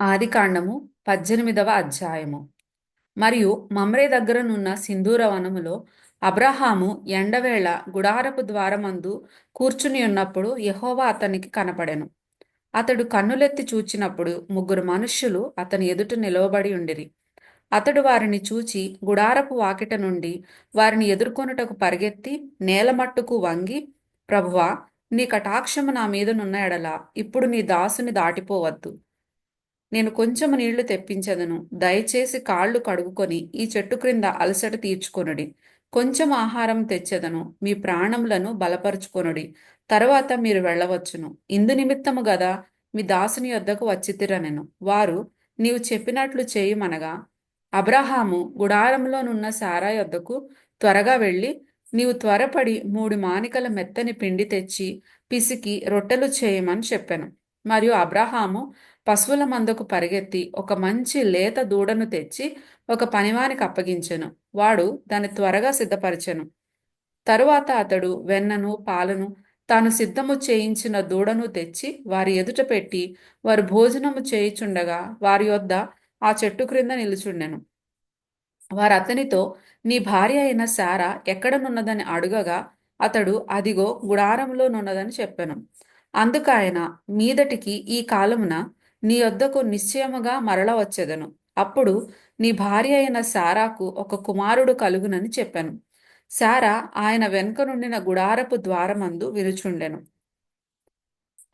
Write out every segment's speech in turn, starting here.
ఆదికాండము పద్దెనిమిదవ అధ్యాయము. మరియు మమ్రే దగ్గరనున్న సింధూర వనములో అబ్రహాము ఎండవేళ గుడారపు ద్వారమందు కూర్చుని ఉన్నప్పుడు యహోవా అతనికి కనపడెను. అతడు కన్నులెత్తి చూచినప్పుడు ముగ్గురు మనుష్యులు అతని ఎదుట నిలవబడి ఉండిరి. అతడు వారిని చూచి గుడారపు వాకిట నుండి వారిని ఎదుర్కొనుటకు పరిగెత్తి నేలమట్టుకు వంగి ప్రభువా నీ కటాక్షము నా మీదనున్న ఎడల ఇప్పుడు నీ దాసుని దాటిపోవద్దు. నేను కొంచెము నీళ్ళు తెప్పించదను. దయచేసి కాళ్ళు కడుగుకొని ఈ చెట్టు క్రింద అలసట తీర్చుకొనుడి. కొంచెం ఆహారం తెచ్చెదను. మీ ప్రాణములను బలపరుచుకొనుడి. తర్వాత మీరు వెళ్ళవచ్చును. ఇందు నిమిత్తము గదా మీ దాసుని యొద్దకు వచ్చితిరనెను. వారు నీవు చెప్పినట్లు చేయుమనగా అబ్రహాము గుడారంలోనున్న సారా యొద్దకు త్వరగా వెళ్ళి నీవు త్వరపడి మూడు మానికల మెత్తని పిండి తెచ్చి పిసికి రొట్టెలు చేయమని చెప్పాను. మరియు అబ్రహాము పశువుల మందకు పరిగెత్తి ఒక మంచి లేత దూడను తెచ్చి ఒక పనివానికి అప్పగించెను. వాడు దాన్ని త్వరగా సిద్ధపరిచెను. తరువాత అతడు వెన్నను పాలను తాను సిద్ధము చేయించిన దూడను తెచ్చి వారి ఎదుట పెట్టి వారు భోజనము చేయుచుండగా వారి యొద్ద ఆ చెట్టు క్రింద నిలుచుండెను. వారు అతనితో నీ భార్య అయిన శారా ఎక్కడనున్నదని అడుగగా అతడు అదిగో గుడారంలోనున్నదని చెప్పాను. అందుకు ఆయన మీదటికి ఈ కాలమున నీ వద్దకు నిశ్చయముగా మరల వచ్చేదను. అప్పుడు నీ భార్య అయిన సారాకు ఒక కుమారుడు కలుగునని చెప్పాను. సారా ఆయన వెనుక నుండిన గుడారపు ద్వారమందు విరుచుండెను.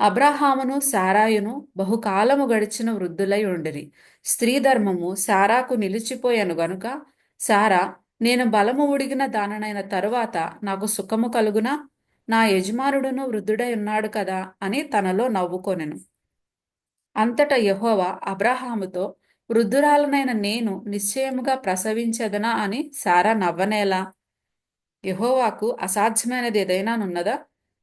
అబ్రహామును సారాయును బహుకాలము గడిచిన వృద్ధులై ఉండిరి. స్త్రీ ధర్మము సారాకు నిలిచిపోయాను గనుక సారా నేను బలము ఉడిగిన దాననైన తరువాత నాకు సుఖము కలుగునా? నా యజమానుడును వృద్ధుడై ఉన్నాడు కదా అని తనలో నవ్వుకొనెను. అంతటా యహోవా అబ్రహాముతో వృద్ధురాలనైన నేను నిశ్చయముగా ప్రసవించదనా? అని సారా నవ్వనేలా యహోవాకు అసాధ్యమైనది ఏదైనానున్నదా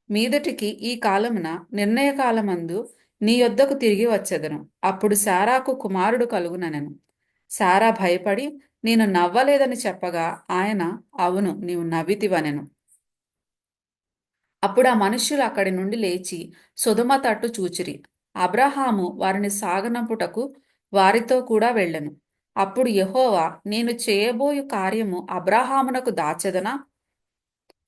మీదటికి ఈ కాలమున నిర్ణయ కాలమందు నీ యొద్దకు తిరిగి వచ్చెదను. అప్పుడు సారాకు కుమారుడు కలుగుననెను సారా భయపడి నేను నవ్వలేదని చెప్పగా ఆయన అవును నీవు నవ్వితివనెను. అప్పుడు ఆ మనుష్యులు అక్కడి నుండి లేచి సుధమ తట్టు చూచిరి. అబ్రహాము వారిని సాగనంపుటకు వారితో కూడా వెళ్ళెను. అప్పుడు యహోవా నేను చేయబోయు కార్యము అబ్రహామునకు దాచెదనా?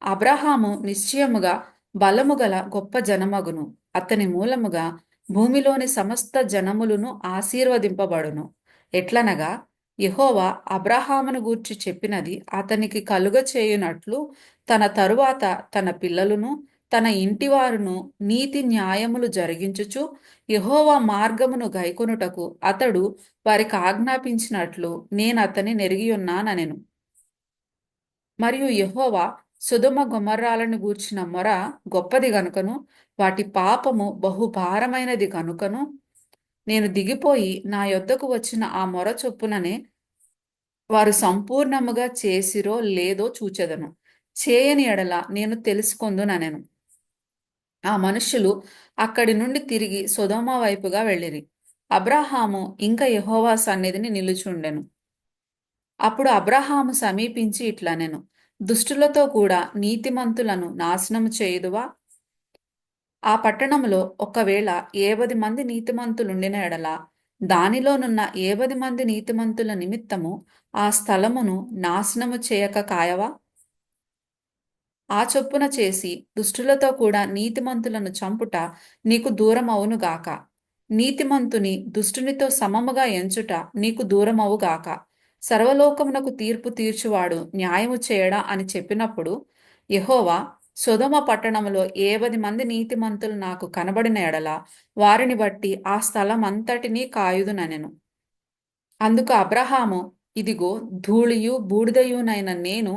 అబ్రహాము నిశ్చయముగా బలము గల గొప్ప జనమగును. అతని మూలముగా భూమిలోని సమస్త జనములను ఆశీర్వదింపబడును. ఎట్లనగా యహోవా అబ్రహామును గూర్చి చెప్పినది అతనికి కలుగ చేయునట్లు తన తరువాత తన పిల్లలను తన ఇంటివారును నీతి న్యాయములు జరిగించుచు యహోవా మార్గమును గైకొనుటకు అతడు వారికి ఆజ్ఞాపించినట్లు నేను అతని నెరిగియున్నానెను మరియు యహోవా సుధుమ గుమర్రాలను గూర్చిన మొర గొప్పది గనుకను వాటి పాపము బహుభారమైనది కనుకను నేను దిగిపోయి నా యొద్దకు వచ్చిన ఆ మొర చొప్పుననే వారు సంపూర్ణముగా చేసిరో లేదో చూచెదను. చేయని ఎడల నేను తెలుసుకొందుననెను. ఆ మనుష్యులు అక్కడి నుండి తిరిగి సుధోమ వైపుగా వెళ్ళిరి. అబ్రహాము ఇంకా యహోవా సన్నిధిని నిలుచుండెను. అప్పుడు అబ్రహాము సమీపించి ఇట్లనెను. దుష్టులతో కూడా నీతిమంతులను నాశనం చేయుదువా? ఆ పట్టణంలో ఒకవేళ ఏవది మంది నీతిమంతులుండిన ఎడల దానిలోనున్న ఏవది మంది నీతిమంతుల నిమిత్తము ఆ స్థలమును నాశనము చేయక కాయవా? ఆ చొప్పున చేసి దుష్టులతో కూడా నీతిమంతులను చంపుట నీకు దూరమవునుగాక నీతిమంతుని దుష్టునితో సమముగా ఎంచుట నీకు దూరమవుగాక సర్వలోకమునకు తీర్పు తీర్చువాడు న్యాయము చేయడా అని చెప్పినప్పుడు యహోవా సుధమ పట్టణములో ఏవది మంది నీతిమంతులు నాకు కనబడిన ఎడల వారిని బట్టి ఆ స్థలం అంతటినీ కాయుదుననెను. అందుకు అబ్రహాము ఇదిగో ధూళియు బూడిదయునైన నేను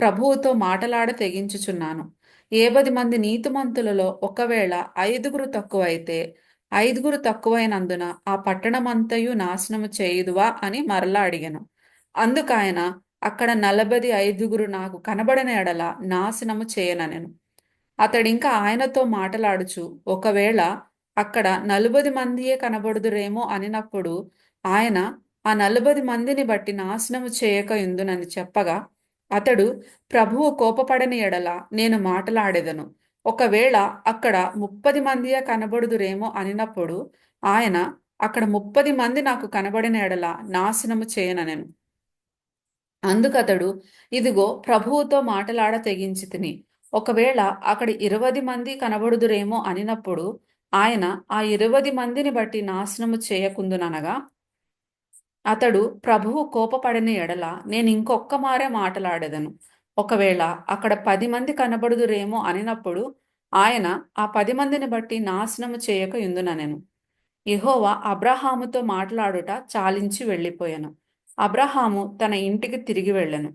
ప్రభువుతో మాటలాడ తెగించుచున్నాను. ఏబది మంది నీతిమంతులలో ఒకవేళ ఐదుగురు తక్కువైతే ఐదుగురు తక్కువైనందున ఆ పట్టణమంతయు నాశనము చేయుదువా అని మరలా అడిగాను. అందుకాయన అక్కడ నలభది ఐదుగురు నాకు కనబడిన ఎడల నాశనము చేయననెను. అతడింకా ఆయనతో మాటలాడుచు ఒకవేళ అక్కడ నలుబది మందియే కనబడుదురేమో అనినప్పుడు ఆయన ఆ నలుబది మందిని బట్టి నాశనము చేయక ఇందునని చెప్పగా అతడు ప్రభువు కోపపడని ఎడల నేను మాటలాడెదను. ఒకవేళ అక్కడ ముప్పది మందియే కనబడుదురేమో అనినప్పుడు ఆయన అక్కడ ముప్పది మంది నాకు కనబడిన ఎడల నాశనము చేయననెను. అందుకతడు ఇదిగో ప్రభువుతో మాటలాడ తెగించి తిని. ఒకవేళ అక్కడ ఇరవై మంది కనబడుదురేమో అనినప్పుడు ఆయన ఆ ఇరవై మందిని బట్టి నాశనము చేయకుందుననగా అతడు ప్రభువు కోపపడని ఎడల నేను ఇంకొక్క మారే మాటలాడేదను. ఒకవేళ అక్కడ పది మంది కనబడుదురేమో అనినప్పుడు ఆయన ఆ పది మందిని బట్టి నాశనము చేయక ఇందుననెను ఇహోవా అబ్రహాముతో మాట్లాడుట చాలించి వెళ్ళిపోయాను. అబ్రహాము తన ఇంటికి తిరిగి వెళ్ళను.